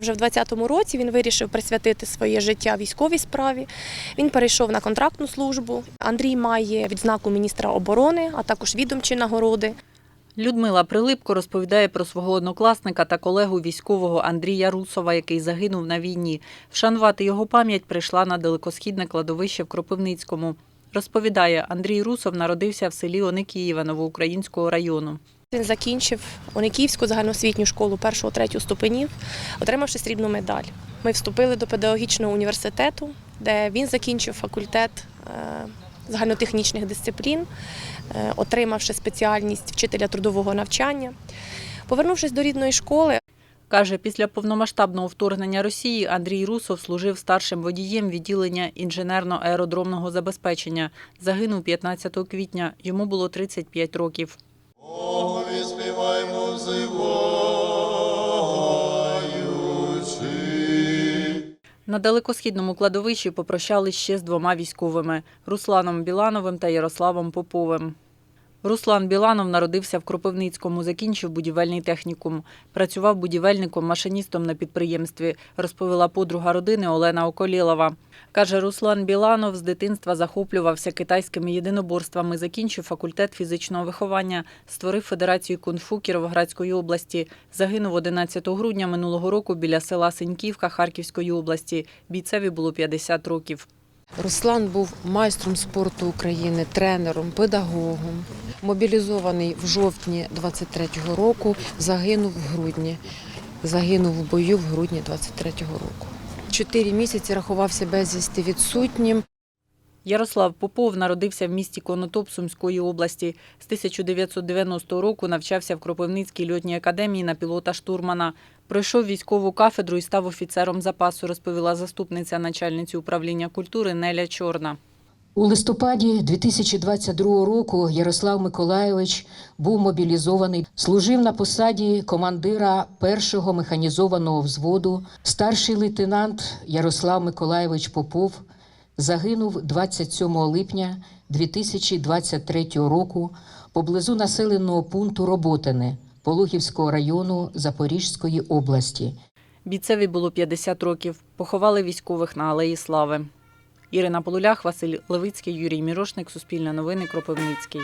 Вже в 20-му році він вирішив присвятити своє життя військовій справі. Він перейшов на контрактну службу. Андрій має відзнаку міністра оборони, а також відомчі нагороди. Людмила Прилипко розповідає про свого однокласника та колегу військового Андрія Русова, який загинув на війні. Вшанувати його пам'ять прийшла на далекосхідне кладовище в Кропивницькому. Розповідає, Андрій Русов народився в селі Оникіїва Новоукраїнського району. Він закінчив Ониківську загальноосвітню школу першого третього ступенів, отримавши срібну медаль. Ми вступили до педагогічного університету, де він закінчив факультет е, загальнотехнічних дисциплін, е, отримавши спеціальність вчителя трудового навчання. Повернувшись до рідної школи, Каже, після повномасштабного вторгнення Росії Андрій Русов служив старшим водієм відділення інженерно-аеродромного забезпечення. Загинув 15 квітня. Йому було 35 років. Взиваючи. На далекосхідному кладовищі попрощались ще з двома військовими Русланом Білановим та Ярославом Поповим. Руслан Біланов народився в Кропивницькому, закінчив будівельний технікум. Працював будівельником, машиністом на підприємстві, розповіла подруга родини Олена Околєлова. Каже, Руслан Біланов з дитинства захоплювався китайськими єдиноборствами, закінчив факультет фізичного виховання, створив Федерацію кунг-фу Кіровоградської області. Загинув 11 грудня минулого року біля села Синьківка Харківської області. Бійцеві було 50 років. Руслан був майстром спорту України, тренером, педагогом. Мобілізований в жовтні 23-го року, загинув в грудні. Загинув в бою в грудні 23-го року. Чотири місяці рахувався безвісти відсутнім. Ярослав Попов народився в місті Конотоп Сумської області. З 1990 року навчався в Кропивницькій льотній академії на пілота штурмана. Пройшов військову кафедру і став офіцером запасу, розповіла заступниця начальниці управління культури Неля Чорна. У листопаді 2022 року Ярослав Миколайович був мобілізований, служив на посаді командира першого механізованого взводу. Старший лейтенант Ярослав Миколайович Попов загинув 27 липня 2023 року поблизу населеного пункту Роботине Пологівського району Запорізької області. Бійцеві було 50 років. Поховали військових на Алеї Слави. Ірина Полулях, Василь Левицький, Юрій Мірошник, Суспільне новини, Кропивницький.